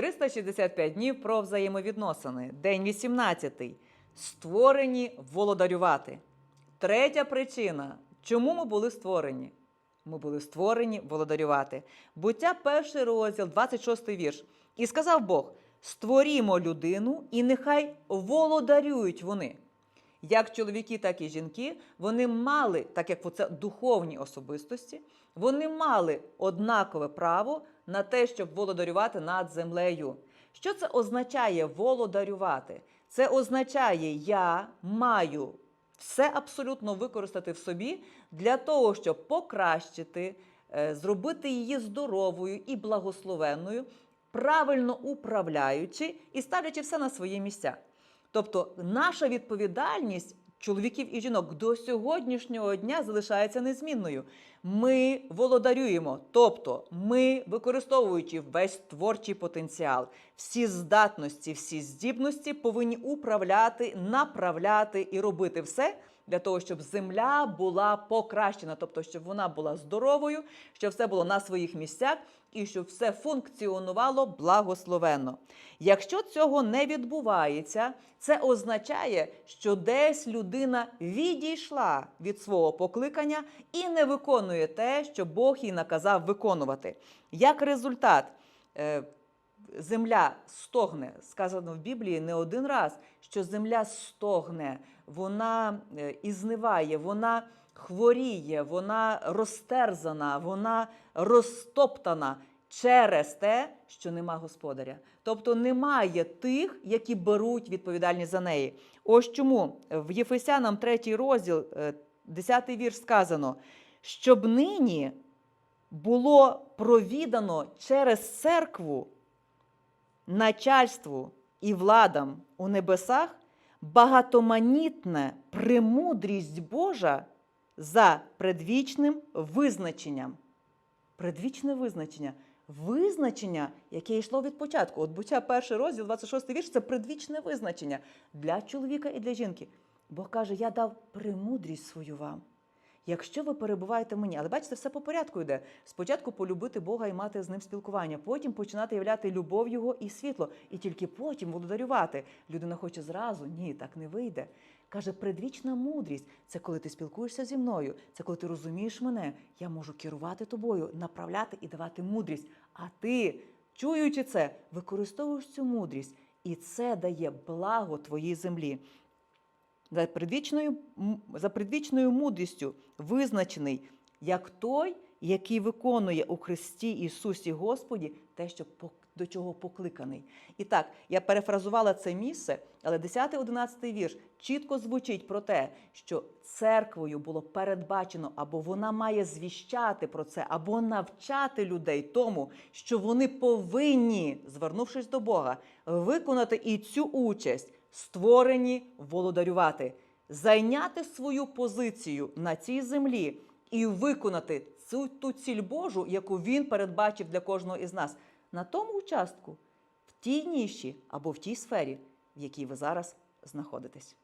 365 днів про взаємовідносини. День 18. Створені володарювати. Третя причина, чому ми були створені? Ми були створені володарювати. Буття перший розділ, 26 вірш. І сказав Бог: створімо людину, і нехай володарюють вони. Як чоловіки, так і жінки, вони мали, так як це духовні особистості, вони мали однакове право на те, щоб володарювати над землею. Що це означає володарювати? Це означає, я маю все абсолютно використати в собі для того, щоб покращити, е, зробити її здоровою і благословенною, правильно управляючи і ставлячи все на свої місця. Тобто, наша відповідальність чоловіків і жінок до сьогоднішнього дня залишається незмінною. Ми володарюємо, тобто ми, використовуючи весь творчий потенціал, всі здатності, всі здібності, повинні управляти, направляти і робити все для того, щоб земля була покращена, тобто, щоб вона була здоровою, щоб все було на своїх місцях і щоб все функціонувало благословенно. Якщо цього не відбувається, це означає, що десь людина відійшла від свого покликання і не виконує те, що Бог їй наказав виконувати. Як результат, е, земля стогне, сказано в Біблії не один раз, що земля стогне, вона е, ізниває, вона хворіє, вона розтерзана, вона розтоптана через те, що нема господаря. Тобто немає тих, які беруть відповідальність за неї. Ось чому в Єфесянам 3 розділ, 10 вірш сказано, щоб нині було провідано через церкву начальству і владам у небесах багатоманітне премудрість Божа за предвічним визначенням. Предвічне визначення. Визначення, яке йшло від початку. От буття перший розділ, 26 вірш, це предвічне визначення для чоловіка і для жінки. Бог каже: Я дав премудрість свою вам. Якщо ви перебуваєте мені, але бачите, все по порядку йде. Спочатку полюбити Бога і мати з ним спілкування, потім починати являти любов Його і світло, і тільки потім володарювати. Людина хоче зразу, ні, так не вийде. Каже, предвічна мудрість це коли ти спілкуєшся зі мною, це коли ти розумієш мене, я можу керувати тобою, направляти і давати мудрість. А ти, чуючи це, використовуєш цю мудрість, і це дає благо твоїй землі. За предвічною, за предвічною мудрістю визначений як той, який виконує у Христі Ісусі Господі те, що до чого покликаний. І так, я перефразувала це місце, але 10-11 вірш чітко звучить про те, що церквою було передбачено, або вона має звіщати про це, або навчати людей тому, що вони повинні, звернувшись до Бога, виконати і цю участь, створені володарювати, зайняти свою позицію на цій землі і виконати цю ту ціль Божу, яку він передбачив для кожного із нас на тому участку, в тій ніші або в тій сфері, в якій ви зараз знаходитесь.